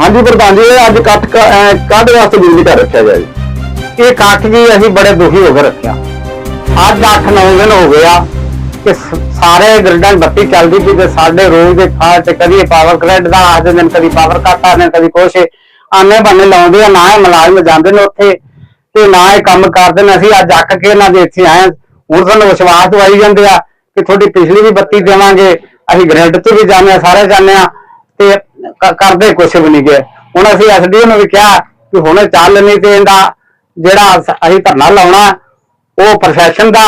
ਹਾਂਜੀ ਪ੍ਰਧਾਨ ਜੀ, ਇਹ ਅੱਜ ਕੱਟ ਕਾਹਦੇ ਵਾਸਤੇ ਬਿਜਲੀ ਘਰ ਰੱਖਿਆ ਗਿਆ ਜੀ। ਇਹ ਕੱਟ ਜੀ ਅਸੀਂ ਬੜੇ ਦੁਖੀ ਹੋ ਕੇ ਰੱਖਿਆ। ਅੱਜ 8-9 ਦਿਨ ਹੋ ਗਿਆ ਕਿ ਸਾਰੇ ਗ੍ਰਿਡਾਂ ਬੱਤੀ ਚੱਲਦੀ ਪਈ ਤੇ ਸਾਡੇ ਰੋਜ਼ ਦੇ ਫਾਲਟ ਕਦੀ ਪਾਵਰ ਗ੍ਰਿਡ ਦਾ ਆਦੇ ਦਿਨ ਕਦੀ ਪਾਵਰ ਕੱਟ ਆਦੇ ਕਦੀ ਕੁਛ। ਆਨੇ ਬੰਨੇ ਲਾਉਂਦੇ ਆ, ਨਾ ਇਹ ਮੁਲਾਜ਼ਮ ਜਾਂਦੇ ਨੇ ਉੱਥੇ ਤੇ ਨਾ ਇਹ ਕੰਮ ਕਰਦੇ ਨੇ। ਅਸੀਂ ਅੱਜ ਅੱਕ ਕੇ ਇਹਨਾਂ ਦੇ ਇੱਥੇ ਆਏ ਹੁਣ ਸਾਨੂੰ ਵਿਸ਼ਵਾਸ ਦਵਾਈ ਜਾਂਦੇ ਆ ਕਿ ਤੁਹਾਡੀ ਪਿਛਲੀ ਵੀ ਬੱਤੀ ਦੇਵਾਂਗੇ। ਅਸੀਂ ਗ੍ਰਿਡ ਤੇ ਵੀ ਜਾਂਦੇ ਆ ਸਾਰੇ ਜਾਂਦੇ ਆ ਤੇ ਕ- ਕਰਦੇ ਕੁਛ ਵੀ ਨਹੀਂ ਗਏ ਹੁਣ ਅਸੀਂ ਐਸਡੀਓ ਨੂੰ ਵੀ ਕਿਹਾ ਕਿ ਹੁਣ ਚੱਲ ਨਹੀਂ ਤੇ ਇਹਦਾ ਜਿਹੜਾ ਅਸ- ਅਸੀਂ ਧਰਨਾ ਲਾਉਣਾ ਉਹ ਪ੍ਰਸ਼ਾਸਨ ਦਾ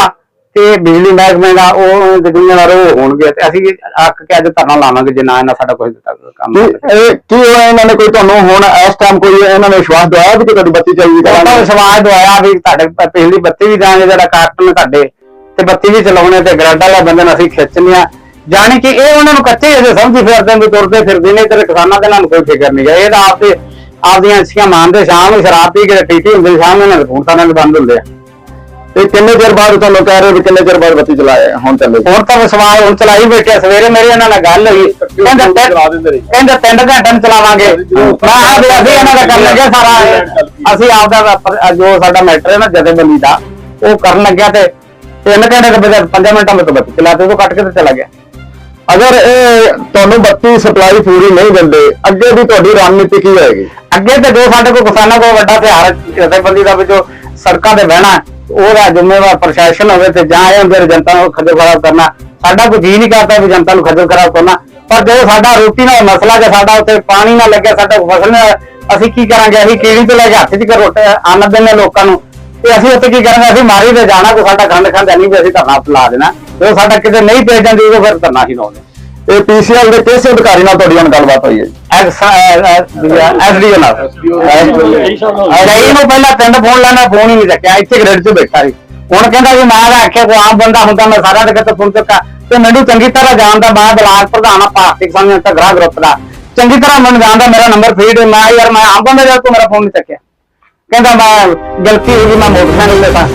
ਤੇ ਬਿਜਲੀ ਮਹਿਕਮੇ ਦਾ ਉਹ ਜ਼ਿੰਮੇਵਾਰ ਉਹ ਹੋਣਗੇ ਤੇ ਅਸੀਂ ਅੱਕ ਕੇ ਅੱਜ ਧਰਨਾ ਲਾਵਾਂਗੇ ਜੇ ਨਾ ਇਹਨਾਂ ਸਾਡਾ ਕੋਈ ਕੰਮ ਕੀ ਇਹ ਕੀ ਹੋਇਆ ਇਹਨਾਂ ਨੇ ਕੋਈ ਤੁਹਾਨੂੰ ਹੁਣ ਇਸ ਟਾਈਮ ਕੋਈ ਇਹਨਾਂ ਨੇ ਵਿਸ਼ਵਾਸ ਦਵਾਇਆ ਵੀ ਕਿ ਤੁਹਾਡੀ ਬੱਤੀ ਚਾਹੀਦੀ ਉਹਨਾਂ ਕਰਾਂਗੇ? ਵਿਸ਼ਵਾਸ ਦਵਾਇਆ ਵੀ ਤੁਹਾਡੇ ਪ- ਪਿਛਲੀ ਬੱਤੀ ਵੀ ਦਾਂਗੇ ਜਿਹੜਾ ਕਾਰਟਨ ਤੁਹਾਡੇ ਤੇ ਬੱਤੀ ਵੀ ਚਲਾਉਣੇ ਤੇ ਗ੍ਰੈਡ ਵਾਲਾ ਬੰਦੇ ਨੂੰ ਅਸੀਂ ਖਿੱਚਣੇ ਆ ਜਾਣੀ ਕਿ ਇਹ ਉਹਨਾਂ ਨੂੰ ਕੱਚੇ ਜਿਹੇ ਸਮਝੀ ਫਿਰਦੇ ਨੇ ਤੁਰਦੇ ਫਿਰਦੇ ਨੇ ਤੇ ਕਿਸਾਨਾਂ ਦੇ ਨਾਲ ਕੋਈ ਫਿਕਰ ਨਹੀਂ ਹੈ ਇਹ ਤਾਂ ਆਪਦੇ ਆਪਦੀਆਂ ਅੱਛੀਆਂ ਮੰਨਦੇ ਸ਼ਾਮ ਨੂੰ ਸ਼ਰਾਬ ਪੀ ਕੇ ਟੀਟੀ ਹੁੰਦੇ ਸ਼ਾਮ ਨੂੰ ਇਹਨਾਂ ਦੇ ਫੋਨ ਨਾਲ ਬੰਦ ਹੁੰਦੇ ਆ। ਤੇ ਕਿੰਨੇ ਚਿਰ ਬਾਅਦ ਤੁਹਾਨੂੰ ਕਹਿ ਰਹੇ ਵੀ ਕਿੰਨੇ ਚਿਰ ਬਾਅਦ ਬੱਤੀ ਚਲਾਏ ਹੁਣ ਚੱਲੇ। ਹੁਣ ਤਾਂ ਵਿਸ਼ਵਾਸ ਹੁਣ ਚਲਾਈ ਬੈਠੇ ਆ। ਸਵੇਰੇ ਮੇਰੀ ਇਹਨਾਂ ਨਾਲ ਗੱਲ ਹੋਈ। ਕਹਿੰਦੇ ਤਿੰਨ- ਕਹਿੰਦੇ ਤਿੰਨ ਘੰਟੇ ਨੂੰ ਚਲਾਵਾਂਗੇ। ਮੈਂ ਕਿਹਾ ਵੀ ਅਸੀਂ ਇਹਨਾਂ ਦਾ ਕਰਨ ਲੱਗੇ ਸਾਰਾ। ਅਸੀਂ ਆਪਦਾ ਜੋ ਸਾਡਾ ਮੈਟਰ ਹੈ ਨਾ ਜਥੇਬੰਦੀ ਦਾ ਉਹ ਕਰਨ ਲੱਗਿਆ ਤੇ ਤਿੰਨ ਘੰਟੇ ਦੇ ਬਜਾਏ 5 ਮਿੰਟਾਂ ਵਿੱਚ ਬੱਤੀ ਚਲਾਤੇ ਉਹ ਕੱਟ ਕੇ ਤੇ ਚਲਾ ਗਿਆ। ਅਗਰ ਇਹ ਤੁਹਾਨੂੰ ਬੱਤੀ ਸਪਲਾਈ ਪੂਰੀ ਨਹੀਂ ਦਿੰਦੇ, ਅੱਗੇ ਦੀ ਤੁਹਾਡੀ ਰਣਨੀਤੀ ਕੀ ਹੋਏਗੀ? ਅੱਗੇ ਤੇ ਜੋ ਸਾਡੇ ਕੋਲ ਕਿਸਾਨਾਂ ਕੋਲ ਵੱਡਾ ਹਥਿਆਰ ਜਥੇਬੰਦੀ ਦਾ ਵੀ ਜੋ ਸੜਕਾਂ ਤੇ ਬਹਿਣਾ ਉਹਦਾ ਜ਼ਿੰਮੇਵਾਰ ਪ੍ਰਸ਼ਾਸਨ ਹੋਵੇ ਤੇ ਜਾਂ ਇਹ ਹੁੰਦੇ ਜਨਤਾ ਨੂੰ ਖੱਜਲ ਖਰਾਬ ਕਰਨਾ, ਸਾਡਾ ਕੋਈ ਜੀ ਨਹੀਂ ਕਰਦਾ ਵੀ ਜਨਤਾ ਨੂੰ ਖੱਜਲ ਖਰਾਬ ਕਰਨਾ। ਪਰ ਜੋ ਸਾਡਾ ਰੋਟੀ ਨਾਲ ਮਸਲਾ ਜੇ ਸਾਡਾ ਉੱਥੇ ਪਾਣੀ ਨਾ ਲੱਗਿਆ, ਸਾਡਾ ਫਸਲ ਅਸੀਂ ਕੀ ਕਰਾਂਗੇ? ਅਸੀਂ ਕੀੜੀ ਤੋਂ ਲੈ ਕੇ ਹੱਥ 'ਚ ਕਰ ਰੋਟੀ ਅੰਨ ਦਿੰਦੇ ਲੋਕਾਂ ਨੂੰ। ਤੇ ਅਸੀਂ ਉੱਥੇ ਕੀ ਕਰਾਂਗੇ? ਅਸੀਂ ਮਾਰੀ ਤੇ ਜਾਣਾ, ਕੋਈ ਸਾਡਾ ਖੰਡ ਖੰਡ ਨਹੀਂ ਵੀ ਅਸੀਂ ਧਰਨਾ ਲਾ ਦੇਣਾ। ਜੇ ਸਾਡਾ ਕਿਤੇ ਨਹੀਂ ਪੇਜ ਜਾਂਦੀ ਉਹ ਫਿਰ ਧਰਨਾ ਹੀ ਲਾਉਂਦੇ ਇਹ ਪੀਸੀਐਲ ਦੇ ਕਿਸ ਅਧਿਕਾਰੀ ਨਾਲ ਤੁਹਾਡੀ ਹੁਣ ਗੱਲਬਾਤ ਹੋਈ ਹੈ ਜੀ? ਐਸਡੀਓ ਨਾਲ। ਅਰੇ ਨੂੰ ਪਹਿਲਾਂ ਪਿੰਡ ਫੋਨ ਲਾਣਾ ਫੋਨ ਹੀ ਨਹੀਂ ਚੱਕਿਆ। ਇੱਥੇ ਗ੍ਰਿਡ 'ਚ ਬੈਠਾ ਸੀ। ਹੁਣ ਕਹਿੰਦਾ ਵੀ ਮੈਂ ਤਾਂ ਆਖਿਆ ਕੋਈ ਆਮ ਬੰਦਾ ਹੁੰਦਾ ਮੈਂ ਸਾਰਾ ਦੇ ਕਿਤੇ ਫੋਨ ਚੁੱਕਾ ਤੇ ਮੈਨੂੰ ਚੰਗੀ ਤਰ੍ਹਾਂ ਜਾਣਦਾ ਮੈਂ ਬਲਾਕ ਪ੍ਰਧਾਨ ਆ ਭਾਰਤੀ ਕਿਸਾਨ ਜਨਤਾ ਗ੍ਰਾਹ ਗਰੁੱਪ ਦਾ। ਚੰਗੀ ਤਰ੍ਹਾਂ ਮੈਨੂੰ ਜਾਣਦਾ ਮੇਰਾ ਨੰਬਰ ਫੀਡ ਮੈਂ ਯਾਰ ਮੈਂ ਆਮ ਬੰਦਾ ਜਦ ਤੂੰ ਮੇਰਾ ਫੋਨ ਨਹੀਂ ਚੱਕਿਆ। ਕਹਿੰਦਾ ਮੈਂ ਗਲਤੀ ਹੋ ਗਈ ਮੈਂ ਮੋਟਰਸਾਈਕਲ ਤੇ ਤਾਂ